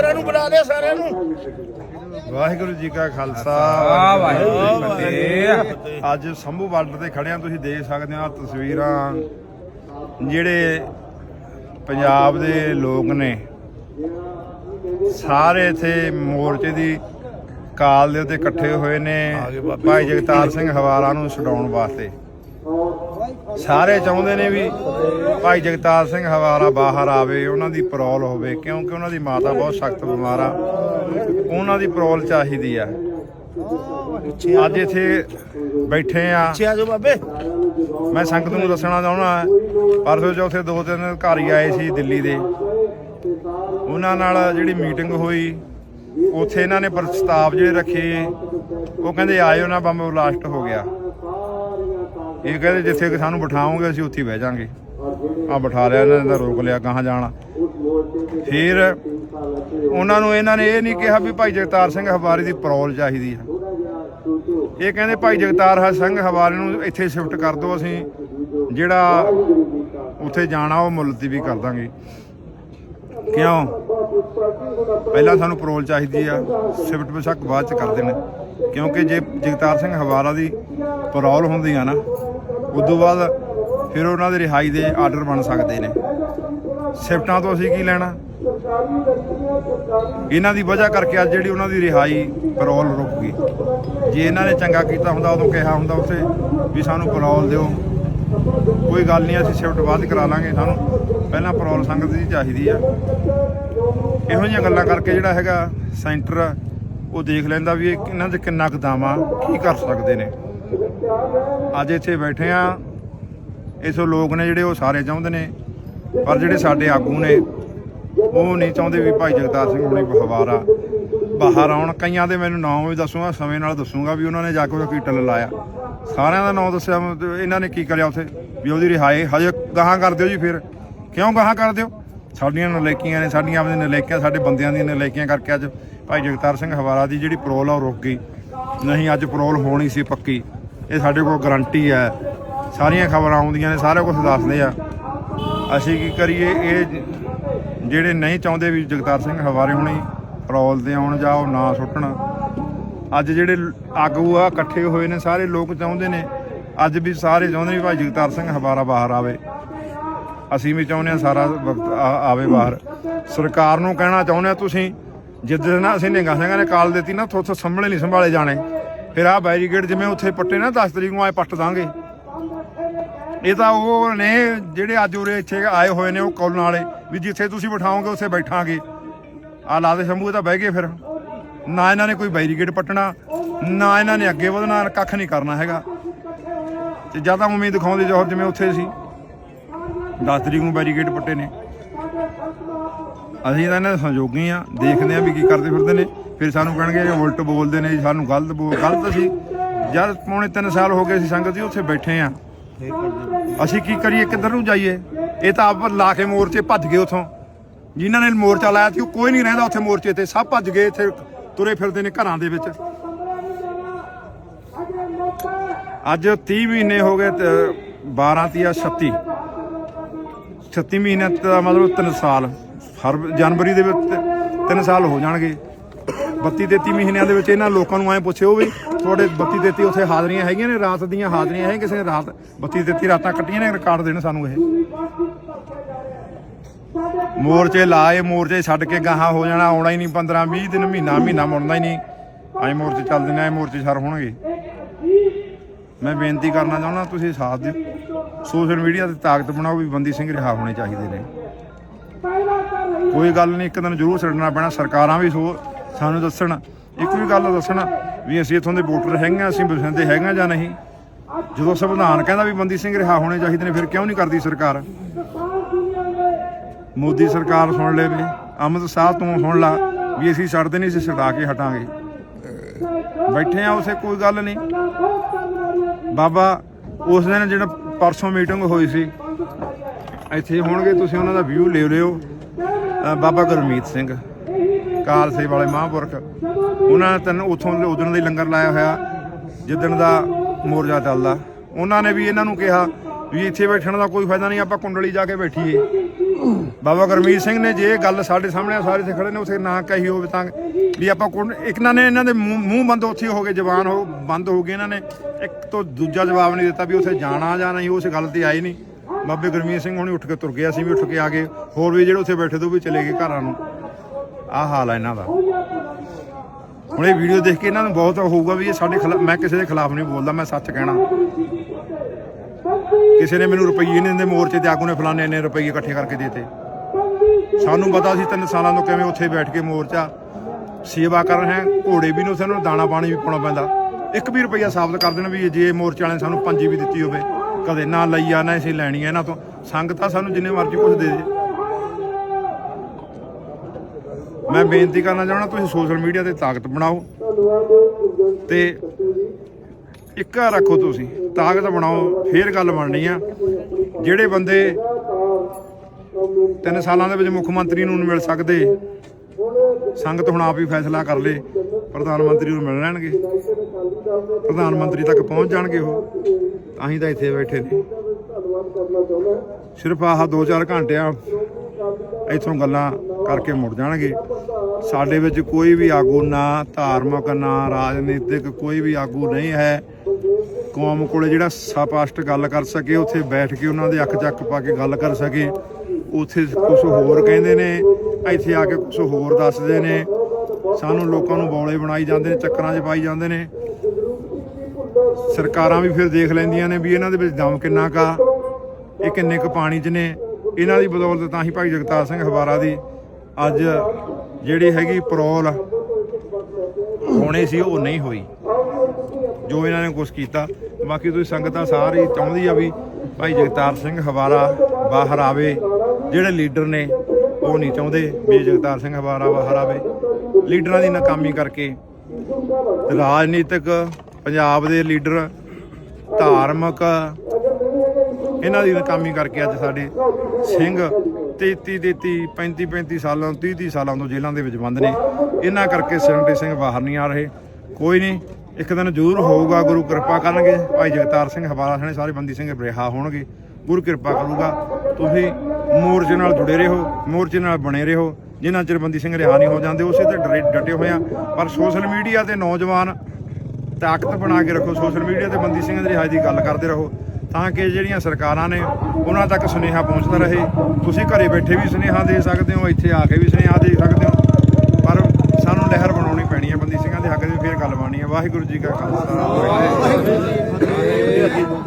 ਸਾਰਿਆਂ ਨੂੰ ਬੁਲਾ ਲਿਆ ਸਾਰਿਆਂ ਨੂੰ। ਵਾਹਿਗੁਰੂ ਜੀ ਕਾ ਖਾਲਸਾ ਵਾਹ ਵਾਹਿਗੁਰੂ ਜੀ ਕੀ ਵਾਹਿਗੁਰੂ ਫਤਿਹ। ਅੱਜ ਸੰਭੂ ਬਾਰਡਰ ਤੇ ਖੜਿਆ ਤੁਸੀਂ ਦੇਖ ਸਕਦੇ ਹੋ ਆਹ ਤਸਵੀਰਾਂ ਜਿਹੜੇ ਪੰਜਾਬ ਦੇ ਲੋਕ ਨੇ। ਸਾਰੇ ਇੱਥੇ ਮੋਰਚੇ ਦੀ ਕਾਲ ਦੇ ਉੱਤੇ ਇਕੱਠੇ ਹੋਏ ਨੇ। ਭਾਈ ਜਗਤਾਰ ਸਿੰਘ ਹਵਾਰਾ ਨੂੰ ਛਡਾਉਣ ਵਾਸਤੇ। ਸਾਰੇ ਚਾਹੁੰਦੇ ਨੇ ਵੀ ਭਾਈ ਜਗਤਾਰ ਸਿੰਘ ਹਵਾਰਾ ਬਾਹਰ ਆਵੇ ਉਹਨਾਂ ਦੀ ਪਰੋਲ ਹੋਵੇ ਕਿਉਂਕਿ ਉਹਨਾਂ ਦੀ ਮਾਤਾ ਬਹੁਤ ਸਖਤ ਬਿਮਾਰ ਆ। ਉਹਨਾਂ ਦੀ ਪਰੋਲ ਚਾਹੀਦੀ ਆ। ਅੱਜ ਇੱਥੇ ਬੈਠੇ ਆ। ਬਾਬੇ। ਮੈਂ ਸੰਗਤ ਨੂੰ ਦੱਸਣਾ ਚਾਹੁੰਦਾ ਪਰਸੋਂ ਚੌਥੇ ਦੋ ਤਿੰਨ ਘਰ ਹੀ ਆਏ ਸੀ ਦਿੱਲੀ ਦੇ। ਉਹਨਾਂ ਨਾਲ ਜਿਹੜੀ ਮੀਟਿੰਗ ਹੋਈ ਉੱਥੇ ਇਹਨਾਂ ਨੇ ਪ੍ਰਸਤਾਵ ਜਿਹੜੇ ਰੱਖੇ ਉਹ ਕਹਿੰਦੇ ਆਇਓ ਨਾ ਬੰਬ ਬਲਾਸਟ ਹੋ ਗਿਆ। ਇਹ ਕਹਿੰਦੇ ਜਿੱਥੇ ਕਿ ਸਾਨੂੰ ਬਿਠਾਓਗੇ, ਅਸੀਂ ਉੱਥੇ ਬਹਿ ਜਾਾਂਗੇ। ਆ ਬਿਠਾ ਲਿਆ, ਇਹਨਾਂ ਨੇ ਤਾਂ ਰੋਕ ਲਿਆ ਕਹਾਂ ਜਾਣਾ। ਫਿਰ ਉਹਨਾਂ ਨੂੰ ਇਹਨਾਂ ਨੇ ਇਹ ਨਹੀਂ ਕਿਹਾ ਵੀ ਭਾਈ ਜਗਤਾਰ ਸਿੰਘ ਹਵਾਰੀ ਦੀ ਪਰੋਲ ਚਾਹੀਦੀ ਆ। ਇਹ ਕਹਿੰਦੇ ਭਾਈ ਜਗਤਾਰ ਸਿੰਘ ਹਵਾਰੇ ਨੂੰ ਇੱਥੇ ਸ਼ਿਫਟ ਕਰ ਦਿਓ ਅਸੀਂ। ਜਿਹੜਾ ਉੱਥੇ ਜਾਣਾ, ਉਹ ਮੁਲਤਵੀ ਕਰ ਦਾਂਗੇ। ਕਿਉਂ? ਪਹਿਲਾਂ ਸਾਨੂੰ ਪਰੋਲ ਚਾਹੀਦੀ ਆ। ਸ਼ਿਫਟ ਬੇਸ਼ੱਕ ਬਾਅਦ ਚ ਕਰ ਦੇਣ। ਕਿਉਂਕਿ ਜੇ ਜਗਤਾਰ ਸਿੰਘ ਹਵਾਰਾ ਦੀ ਪਰੋਲ ਹੁੰਦੀ ਆ ਨਾ ਉਦੋਂ ਬਾਅਦ ਫਿਰ ਉਹਨਾਂ ਦੇ ਰਿਹਾਈ ਦੇ ਆਰਡਰ ਬਣ ਸਕਦੇ ਨੇ। ਸ਼ਿਫਟਾਂ ਤੋਂ ਅਸੀਂ ਕੀ ਲੈਣਾ? ਇਹਨਾਂ ਦੀ ਵਜ੍ਹਾ ਕਰਕੇ ਅੱਜ ਜਿਹੜੀ ਉਹਨਾਂ ਦੀ ਰਿਹਾਈ ਪਰੋਲ ਰੁਕ ਗਈ। ਜੇ ਇਹਨਾਂ ਨੇ ਚੰਗਾ ਕੀਤਾ ਹੁੰਦਾ, ਉਦੋਂ ਕਿਹਾ ਹੁੰਦਾ ਉੱਥੇ ਵੀ ਸਾਨੂੰ ਪਰੋਲ ਦਿਓ। ਕੋਈ ਗੱਲ ਨਹੀਂ, ਅਸੀਂ ਸ਼ਿਫਟ ਬਾਅਦ ਕਰਾ ਲਾਂਗੇ। ਸਾਨੂੰ ਪਹਿਲਾਂ ਪਰੋਲ ਸੰਗਤ ਦੀ ਚਾਹੀਦੀ ਆ। ਇਹੋ ਜਿਹੀਆਂ ਗੱਲਾਂ ਕਰਕੇ ਜਿਹੜਾ ਹੈਗਾ ਸੈਂਟਰ ਉਹ ਦੇਖ ਲੈਂਦਾ ਵੀ ਇਹਨਾਂ 'ਚ ਕਿੰਨਾ ਕੁ ਦਮ ਆ ਕੀ ਕਰ ਸਕਦੇ ਨੇ। ਅੱਜ ਇੱਥੇ ਬੈਠੇ ਆ ਇਸੋ ਲੋਕ ਨੇ ਜਿਹੜੇ ਉਹ ਸਾਰੇ ਚਾਹੁੰਦੇ ਨੇ, ਪਰ ਜਿਹੜੇ ਸਾਡੇ ਆਗੂ ਨੇ, ਉਹ ਨਹੀਂ ਚਾਹੁੰਦੇ ਵੀ ਭਾਈ ਜਗਤਾਰ ਸਿੰਘ ਹੁਣੀ ਹਵਾਰਾ ਬਾਹਰ ਆਉਣ, ਕਈਆਂ ਦੇ ਮੈਨੂੰ ਨਾਮ ਵੀ ਦੱਸੂਗਾ, ਸਮੇਂ ਨਾਲ ਦੱਸੂਗਾ ਵੀ ਉਹਨਾਂ ਨੇ ਜਾ ਕੇ ਉਹ ਕੀਟਲ ਲਾਇਆ। ਸਾਰਿਆਂ ਦਾ ਨਾਮ ਦੱਸਿਆ ਇਹਨਾਂ ਨੇ ਕੀ ਕਰਿਆ ਉੱਥੇ? ਵੀ ਉਹਦੀ ਰਿਹਾਈ, ਹਜੇ ਗਾਹਾਂ ਕਰ ਦਿਓ ਜੀ ਫਿਰ। ਕਿਉਂ ਗਾਹਾਂ ਕਰ ਦਿਓ? ਸਾਡੀਆਂ ਨਲੇਕੀਆਂ ਨੇ, ਸਾਡੀਆਂ ਆਪਣੀਆਂ ਨਲੇਕੀਆਂ, ਸਾਡੇ ਬੰਦਿਆਂ ਦੀਆਂ ਨਲੇਕੀਆਂ ਕਰਕੇ ਅੱਜ ਭਾਈ ਜਗਤਾਰ ਸਿੰਘ ਹਵਾਰਾ ਦੀ ਜਿਹੜੀ ਪਰੋਲ ਆ, ਉਹ ਰੁਕ ਗਈ। ਨਹੀਂ, ਅੱਜ ਪਰੋਲ ਹੋਣੀ ਸੀ ਪੱਕੀ। ਇਹ ਸਾਡੇ ਕੋਲ ਗਰੰਟੀ ਹੈ। ਸਾਰੀਆਂ ਖਬਰਾਂ ਆਉਂਦੀਆਂ ਨੇ, ਸਾਰਾ ਕੁਝ ਦੱਸਦੇ ਆ। ਅਸੀਂ ਕੀ ਕਰੀਏ, ਇਹ ਜਿਹੜੇ ਨਹੀਂ ਚਾਹੁੰਦੇ ਵੀ ਜਗਤਾਰ ਸਿੰਘ ਹਵਾਰੇ ਹੁਣੀ ਪਰੋਲ ਤੇ ਆਉਣ ਜਾਓ ਨਾ ਸੁੱਟਣ, ਅੱਜ ਜਿਹੜੇ ਆਗੂ ਆ, ਇਕੱਠੇ ਹੋਏ ਨੇ, ਸਾਰੇ ਲੋਕ ਚਾਹੁੰਦੇ ਨੇ, ਅੱਜ ਵੀ ਸਾਰੇ ਚਾਹੁੰਦੇ ਵੀ ਭਾਈ ਜਗਤਾਰ ਸਿੰਘ ਹਵਾਰਾ ਬਾਹਰ ਆਵੇ। ਅਸੀਂ ਵੀ ਚਾਹੁੰਦੇ ਆ ਸਾਰਾ ਵਕਤ ਆਵੇ ਬਾਹਰ। ਸਰਕਾਰ ਨੂੰ ਕਹਿਣਾ ਚਾਹੁੰਦੇ ਆ ਤੁਸੀਂ ਜਿੱਦਾਂ ਨਾ ਅਸੀਂ ਨਿੰਗਾ ਸਿੰਘਾਂ ਨੇ ਕਾਲ ਦਿੱਤੀ ਨਾ ਉੱਥੇ ਸੰਭਲੇ ਨਹੀਂ ਸੰਭਾਲੇ ਜਾਣੇ। ਫਿਰ ਆਹ ਬੈਰੀਕੇਡ ਜਿਵੇਂ ਉੱਥੇ ਪੱਟੇ ਨਾ 10 ਤਰੀਕ ਨੂੰ ਆਏ ਪੱਟ ਦਾਂਗੇ। ਇਹ ਤਾਂ ਉਹ ਨੇ ਜਿਹੜੇ ਅੱਜ ਉਰੇ ਇੱਥੇ ਆਏ ਹੋਏ ਨੇ ਉਹ ਕੌਲਣ ਵਾਲੇ, ਵੀ ਜਿੱਥੇ ਤੁਸੀਂ ਬਿਠਾਓਗੇ ਉੱਥੇ ਬੈਠਾਂਗੇ। ਆ ਲਾਦੇ ਸ਼ੰਭੂ ਤਾਂ ਬਹਿ ਗਏ ਫਿਰ। ਨਾ ਇਹਨਾਂ ਨੇ ਕੋਈ ਬੈਰੀਕੇਡ ਪੱਟਣਾ, ਨਾ ਇਹਨਾਂ ਨੇ ਅੱਗੇ ਵਧਣਾ, ਕੱਖ ਨਹੀਂ ਕਰਨਾ ਹੈਗਾ। ਤੇ ਜ਼ਿਆਦਾ ਉਮੀਦ ਦਿਖਾਉਂਦੇ ਜੋਹਰ ਜਿਵੇਂ ਉੱਥੇ ਸੀ। 10 ਤਰੀਕ ਨੂੰ ਬੈਰੀਕੇਡ ਪੱਟੇ ਨੇ। ਅਸੀਂ ਤਾਂ ਇਹਨਾਂ ਦੇ ਸੰਯੋਗੀ ਆ ਦੇਖਦੇ ਆ ਵੀ ਕੀ ਕਰਦੇ ਫਿਰਦੇ ਨੇ। ਫਿਰ ਸਾਨੂੰ ਕਹਿਣਗੇ ਇਹ ਉਲਟ ਬੋਲਦੇ ਨੇ ਜੀ, ਸਾਨੂੰ ਗਲਤ ਬੋਲ ਗਲਤ ਸੀ। ਜਦ ਪੌਣੇ 3 ਸਾਲ ਹੋ ਗਏ ਸੀ ਸੰਗਤ ਜੀ ਉੱਥੇ ਬੈਠੇ ਆ ਅਸੀਂ ਕੀ ਕਰੀਏ ਕਿੱਧਰ ਨੂੰ ਜਾਈਏ? ਇਹ ਤਾਂ ਆਪ ਲਾ ਕੇ ਮੋਰਚੇ ਭੱਜ ਗਏ ਉਥੋਂ। ਜਿਨ੍ਹਾਂ ਨੇ ਮੋਰਚਾ ਲਾਇਆ ਸੀ ਉਹ ਕੋਈ ਨਹੀਂ ਰਹਿੰਦਾ ਉੱਥੇ ਮੋਰਚੇ ਤੇ। ਸਭ ਭੱਜ ਗਏ ਇੱਥੇ ਤੁਰੇ ਫਿਰਦੇ ਨੇ ਘਰਾਂ ਦੇ ਵਿੱਚ। ਅੱਜ 30 ਮਹੀਨੇ ਹੋ ਗਏ ਤੇ 12 ਤੀਆ 36 36 ਮਹੀਨੇ ਦਾ ਮਤਲਬ 3 ਸਾਲ। ਫਰਵਰੀ ਜਨਵਰੀ ਦੇ ਵਿੱਚ 3 ਸਾਲ ਹੋ ਜਾਣਗੇ। 32 33 ਮਹੀਨਿਆਂ ਦੇ ਵਿੱਚ ਇਹਨਾਂ ਲੋਕਾਂ ਨੂੰ ਐਂ ਪੁੱਛਿਓ ਵੀ ਤੁਹਾਡੇ 32 33 ਉੱਥੇ ਹਾਜ਼ਰੀਆਂ ਹੈਗੀਆਂ ਨੇ, ਰਾਤ ਦੀਆਂ ਹਾਜ਼ਰੀਆਂ ਹੈ, ਕਿਸੇ ਨੇ ਰਾਤ 32 33 ਰਾਤਾਂ ਕੱਟੀਆਂ ਨੇ, ਰਿਕਾਰਡ ਦੇਣ ਸਾਨੂੰ ਇਹ। ਮੋਰਚੇ ਲਾਏ, ਮੋਰਚੇ ਛੱਡ ਕੇ ਗਾਹਾਂ ਹੋ ਜਾਣਾ, ਆਉਣਾ ਹੀ ਨਹੀਂ 15 20 ਦਿਨ ਮਹੀਨਾ ਮਹੀਨਾ ਮੁੜਨਾ ਹੀ ਨਹੀਂ। ਐ ਮੋਰਚੇ ਚੱਲਦੇ ਨੇ ਐ ਮੋਰਚੇ ਸਰ ਹੋਣਗੇ। ਮੈਂ ਬੇਨਤੀ ਕਰਨਾ ਚਾਹੁੰਦਾ, ਤੁਸੀਂ ਸਾਥ ਦਿਓ। ਸੋਸ਼ਲ ਮੀਡੀਆ ਤੇ ਤਾਕਤ ਬਣਾਓ ਵੀ ਬੰਦੀ ਸਿੰਘ ਰਿਹਾ ਹੋਣੇ ਚਾਹੀਦੇ ਨੇ। ਕੋਈ ਗੱਲ ਨਹੀਂ, ਇੱਕ ਦਿਨ ਜ਼ਰੂਰ ਛੱਡਣਾ ਪੈਣਾ, ਸਰਕਾਰਾਂ ਵੀ ਸੋ ਸਾਨੂੰ ਦੱਸਣ, ਇੱਕ ਵੀ ਗੱਲ ਦੱਸਣ ਵੀ ਅਸੀਂ ਇੱਥੋਂ ਦੇ ਵੋਟਰ ਹੈਗੇ ਹਾਂ, ਅਸੀਂ ਬਸਿੰਦੇ ਹੈਗੇ ਹਾਂ ਜਾਂ ਨਹੀਂ। ਜਦੋਂ ਸੰਵਿਧਾਨ ਕਹਿੰਦਾ ਵੀ ਬੰਦੀ ਸਿੰਘ ਰਿਹਾ ਹੋਣੇ ਚਾਹੀਦੇ ਨੇ, ਫਿਰ ਕਿਉਂ ਨਹੀਂ ਕਰਦੀ ਸਰਕਾਰ? ਮੋਦੀ ਸਰਕਾਰ ਸੁਣ ਲਵੇ ਅਮਿਤ ਸ਼ਾਹ ਤੋਂ ਸੁਣ ਲਾ ਵੀ ਅਸੀਂ ਛੱਡਦੇ ਨਹੀਂ, ਅਸੀਂ ਛਡਾ ਕੇ ਹਟਾਂਗੇ। ਬੈਠੇ ਆ ਉਸੇ ਕੋਈ ਗੱਲ ਨਹੀਂ। ਬਾਬਾ, ਉਸ ਦਿਨ ਜਿਹੜਾ ਪਰਸੋਂ ਮੀਟਿੰਗ ਹੋਈ ਸੀ, ਇੱਥੇ ਹੋਣਗੇ, ਤੁਸੀਂ ਉਹਨਾਂ ਦਾ ਵਿਊ ਲੈ ਲਿਓ। ਬਾਬਾ ਗੁਰਮੀਤ ਸਿੰਘ। ਕਾਲਸੇ ਵਾਲੇ ਮਹਾਂਪੁਰਖ ਉਹਨਾਂ ਨੇ ਤਨ ਉਥੋਂ ਉਦੋਂ ਦਾ ਲੰਗਰ ਲਾਇਆ ਹੋਇਆ ਜਿੱਦਣ ਦਾ ਮੋਰਜਾ ਚੱਲਦਾ। ਉਹਨਾਂ ਨੇ ਵੀ ਇਹਨਾਂ ਨੂੰ ਕਿਹਾ ਵੀ ਇੱਥੇ ਬੈਠਣ ਦਾ ਕੋਈ ਫਾਇਦਾ ਨਹੀਂ ਆਪਾਂ ਕੁੰਡਲੀ ਜਾ ਕੇ ਬੈਠੀਏ। ਬਾਬਾ ਗੁਰਮੀਤ ਸਿੰਘ ਨੇ ਜੇ ਗੱਲ ਸਾਡੇ ਸਾਹਮਣੇ ਆ, ਸਾਰੇ ਇੱਥੇ ਖੜੇ ਨੇ ਉਸੇ ਨਾ ਕਹੀ ਹੋਵੇ ਤਾਂ ਵੀ ਆਪਾਂ ਕੋਣ ਨੇ ਇਹਨਾਂ ਦੇ ਮੂੰਹ ਬੰਦ ਉੱਥੇ ਹੋ ਗਏ ਜ਼ਬਾਨ ਹੋ ਬੰਦ ਹੋ ਗਏ ਇਹਨਾਂ ਨੇ। ਇੱਕ ਤੋਂ ਦੂਜਾ ਜਵਾਬ ਨਹੀਂ ਦਿੱਤਾ ਵੀ ਉੱਥੇ ਜਾਣਾ ਜਾਂ ਨਹੀਂ ਉਸ ਗੱਲ ਤੇ ਆਈ ਨਹੀਂ। ਬਾਬੇ ਗੁਰਮੀਤ ਸਿੰਘ ਹੁਣੀ ਉੱਠ ਕੇ ਤੁਰ ਗਏ ਅਸੀਂ ਵੀ ਉੱਠ ਕੇ ਆ ਗਏ। ਹੋਰ ਵੀ ਜਿਹੜੇ ਉੱਥੇ ਬੈਠੇ ਤੋਂ ਵੀ ਚਲੇ ਗਏ ਘਰਾਂ ਨੂੰ। ਆਹ ਹਾਲ ਹੈ ਇਹਨਾਂ ਦਾ। ਹੁਣ ਇਹ ਵੀਡੀਓ ਦੇਖ ਕੇ ਇਹਨਾਂ ਨੂੰ ਬਹੁਤ ਹੋਊਗਾ ਵੀ ਇਹ ਸਾਡੇ ਖਿਲਾਫ ਮੈਂ ਕਿਸੇ ਦੇ ਖਿਲਾਫ ਨਹੀਂ ਬੋਲਦਾ, ਮੈਂ ਸੱਚ ਕਹਿਣਾ। ਕਿਸੇ ਨੇ ਮੈਨੂੰ ਰੁਪਈਏ ਨਹੀਂ ਦਿੰਦੇ, ਮੋਰਚੇ ਤੇ ਆਗੂ ਨੇ ਫਲਾਣੇ ਨੇ ਰੁਪਈਏ ਇਕੱਠੇ ਕਰਕੇ ਦੇਤੇ। ਸਾਨੂੰ ਪਤਾ ਸੀ ਤਿੰਨ ਸਾਲਾਂ ਤੋਂ ਕਿਵੇਂ ਉੱਥੇ ਬੈਠ ਕੇ ਮੋਰਚਾ ਸੇਵਾ ਕਰ ਰਹੇ ਹਾਂ ਘੋੜੇ ਵੀ ਨੂੰ ਸਾਨੂੰ ਦਾਣਾ ਪਾਣੀ ਵੀ ਪਾਉਣਾ ਪੈਂਦਾ। ਇੱਕ ਵੀ ਰੁਪਈਆ ਸਾਬਤ ਕਰ ਦੇਣ ਵੀ ਜੇ ਮੋਰਚੇ ਵਾਲਿਆਂ ਸਾਨੂੰ ਪੰਜੀ ਵੀ ਦਿੱਤੀ ਹੋਵੇ, ਕਦੇ ਨਾ ਲਈ ਆ, ਨਾ ਅਸੀਂ ਲੈਣੀ ਆ, ਇਹਨਾਂ ਤੋਂ। ਸੰਗਤ ਸਾਨੂੰ ਜਿੰਨੇ ਮਰਜ਼ੀ ਕੁਝ ਦੇ ਦੇ। ਮੈਂ ਬੇਨਤੀ ਕਰਨਾ ਚਾਹੁੰਦਾ, ਤੁਸੀਂ ਸੋਸ਼ਲ ਮੀਡੀਆ ਤੇ ਤਾਕਤ ਬਣਾਓ। ਤੇ ਇੱਕ ਰੱਖੋ ਤੁਸੀਂ, ਤਾਕਤ ਬਣਾਓ, ਫੇਰ ਗੱਲ ਬਣਨੀ ਆ। ਜਿਹੜੇ ਬੰਦੇ ਤਿੰਨ ਸਾਲਾਂ ਦੇ ਵਿੱਚ ਮੁੱਖ ਮੰਤਰੀ ਨੂੰ ਮਿਲ ਸਕਦੇ, ਸੰਗਤ ਹੁਣ ਆਪ ਹੀ ਫੈਸਲਾ ਕਰ ਲੇ, ਪ੍ਰਧਾਨ ਮੰਤਰੀ ਨੂੰ ਮਿਲ ਲੈਣਗੇ। ਪ੍ਰਧਾਨ ਮੰਤਰੀ ਤੱਕ ਪਹੁੰਚ ਜਾਣਗੇ ਉਹ, ਤਾਂ ਹੀ ਤਾਂ ਇੱਥੇ ਬੈਠੇ ਨੇ। ਸਿਰਫ ਆਹ 2-4 ਘੰਟਿਆਂ ਇੱਥੋਂ ਗੱਲਾਂ ਕਰਕੇ ਮੁੜ ਜਾਣਗੇ। ਸਾਡੇ ਵਿੱਚ ਕੋਈ ਵੀ ਆਗੂ ਨਾ ਧਾਰਮਿਕ, ਨਾ ਰਾਜਨੀਤਿਕ, ਕੋਈ ਵੀ ਆਗੂ ਨਹੀਂ ਹੈ। ਕੌਮ ਕੋਲੇ ਜਿਹੜਾ ਸਪਸ਼ਟ ਗੱਲ ਕਰ ਸਕੇ, ਉੱਥੇ ਬੈਠ ਕੇ ਉਹਨਾਂ ਦੇ ਅੱਖ ਚੱਕ ਪਾ ਕੇ ਗੱਲ ਕਰ ਸਕੇ। ਉੱਥੇ ਕੁਝ ਹੋਰ ਕਹਿੰਦੇ ਨੇ, ਇੱਥੇ ਆ ਕੇ ਕੁਝ ਹੋਰ ਦੱਸਦੇ ਨੇ। ਸਾਨੂੰ ਲੋਕਾਂ ਨੂੰ ਬੌਲੇ ਬਣਾਈ ਜਾਂਦੇ ਨੇ, ਚੱਕਰਾਂ 'ਚ ਪਾਈ ਜਾਂਦੇ ਨੇ। ਸਰਕਾਰਾਂ ਵੀ ਫਿਰ ਦੇਖ ਲੈਂਦੀਆਂ ਨੇ ਵੀ ਇਹਨਾਂ ਦੇ ਵਿੱਚ ਦਮ ਕਿੰਨਾ ਕਾ ਇਹ ਕਿੰਨੇ ਕੁ ਪਾਣੀ 'ਚ ਨੇ? ਇਹਨਾਂ ਦੀ ਬਦੌਲਤ ਤਾਂ ਹੀ ਭਾਈ ਜਗਤਾਰ ਸਿੰਘ ਹਵਾਰਾ ਦੀ ਅੱਜ ਜਿਹੜੀ ਹੈਗੀ ਪਰੋਲ ਹੋਣੀ ਸੀ, ਉਹ ਨਹੀਂ ਹੋਈ। ਜੋ ਇਹਨਾਂ ਨੇ ਕੁਝ ਕੀਤਾ। ਬਾਕੀ ਤੁਸੀਂ ਸੰਗਤਾਂ ਸਾਰੀ ਚਾਹੁੰਦੀ ਆ ਵੀ ਭਾਈ ਜਗਤਾਰ ਸਿੰਘ ਹਵਾਰਾ ਬਾਹਰ ਆਵੇ। ਜਿਹੜੇ ਲੀਡਰ ਨੇ, ਉਹ ਨਹੀਂ ਚਾਹੁੰਦੇ ਵੀ ਜਗਤਾਰ ਸਿੰਘ ਹਵਾਰਾ ਬਾਹਰ ਆਵੇ। ਲੀਡਰਾਂ ਦੀ ਨਾਕਾਮੀ ਕਰਕੇ ਰਾਜਨੀਤਿਕ ਪੰਜਾਬ ਦੇ ਲੀਡਰ ਧਾਰਮਿਕ ਇਹਨਾਂ ਦੀ ਨਕਾਮੀ ਕਰਕੇ ਅੱਜ ਸਾਡੇ ਸਿੰਘ 33 33 35 35 ਸਾਲਾਂ 30 30 ਸਾਲਾਂ ਤੋਂ ਜੇਲ੍ਹਾਂ ਦੇ ਵਿੱਚ ਬੰਦ ਨੇ। ਇਹਨਾਂ ਕਰਕੇ ਸੰਗਤੇ ਸਿੰਘ ਬਾਹਰ ਨਹੀਂ ਆ ਰਹੇ। ਕੋਈ ਨਹੀਂ, ਇੱਕ ਦਿਨ ਜ਼ਰੂਰ ਹੋਊਗਾ, ਗੁਰੂ ਕਿਰਪਾ ਕਰਨਗੇ। ਭਾਈ ਜਗਤਾਰ ਸਿੰਘ ਹਵਾਲਾ ਸਣੇ ਸਾਰੇ ਬੰਦੀ ਸਿੰਘ ਰਿਹਾ ਹੋਣਗੇ। ਗੁਰੂ ਕਿਰਪਾ ਕਰੂਗਾ। ਤੁਸੀਂ ਮੋਰਚੇ ਨਾਲ ਜੁੜੇ ਰਹੋ, ਮੋਰਚੇ ਨਾਲ ਬਣੇ ਰਹੋ। ਜਿਨ੍ਹਾਂ ਚਿਰ ਬੰਦੀ ਸਿੰਘ ਰਿਹਾ ਨਹੀਂ ਹੋ ਜਾਂਦੇ, ਉਸੇ ਤੇ ਡਰੇ ਡਟੇ ਹੋਏ ਆ। ਪਰ ਸੋਸ਼ਲ ਮੀਡੀਆ ਤੇ ਨੌਜਵਾਨ ਤਾਕਤ ਬਣਾ ਕੇ ਰੱਖੋ। ਸੋਸ਼ਲ ਮੀਡੀਆ ਤੇ ਬੰਦੀ ਸਿੰਘ ਦੀ ਰਿਹਾਈ ਦੀ ਗੱਲ ਕਰਦੇ ਰਹੋ। ਤਾਂ ਕਿ ਜਿਹੜੀਆਂ ਸਰਕਾਰਾਂ ਨੇ ਉਹਨਾਂ ਤੱਕ ਸੁਨੇਹਾ ਪਹੁੰਚਦਾ ਰਹੇ। ਤੁਸੀਂ ਘਰੇ ਬੈਠੇ ਵੀ ਸੁਨੇਹਾ ਦੇ ਸਕਦੇ ਹੋ, ਇੱਥੇ ਆ ਕੇ ਵੀ ਸੁਨੇਹਾ ਦੇ ਸਕਦੇ ਹੋ। ਪਰ ਸਾਨੂੰ ਲਹਿਰ ਬਣਾਉਣੀ ਪੈਣੀ ਹੈ ਬੰਦੀ ਸਿੰਘਾਂ ਦੇ ਹੱਕ ਦੇ ਫੇਰ ਗੱਲ ਬਣਨੀ ਹੈ। ਵਾਹਿਗੁਰੂ ਜੀ ਕਾ ਖਾਲਸਾ, ਵਾਹਿਗੁਰੂ ਜੀ ਕੀ ਫਤਿਹ।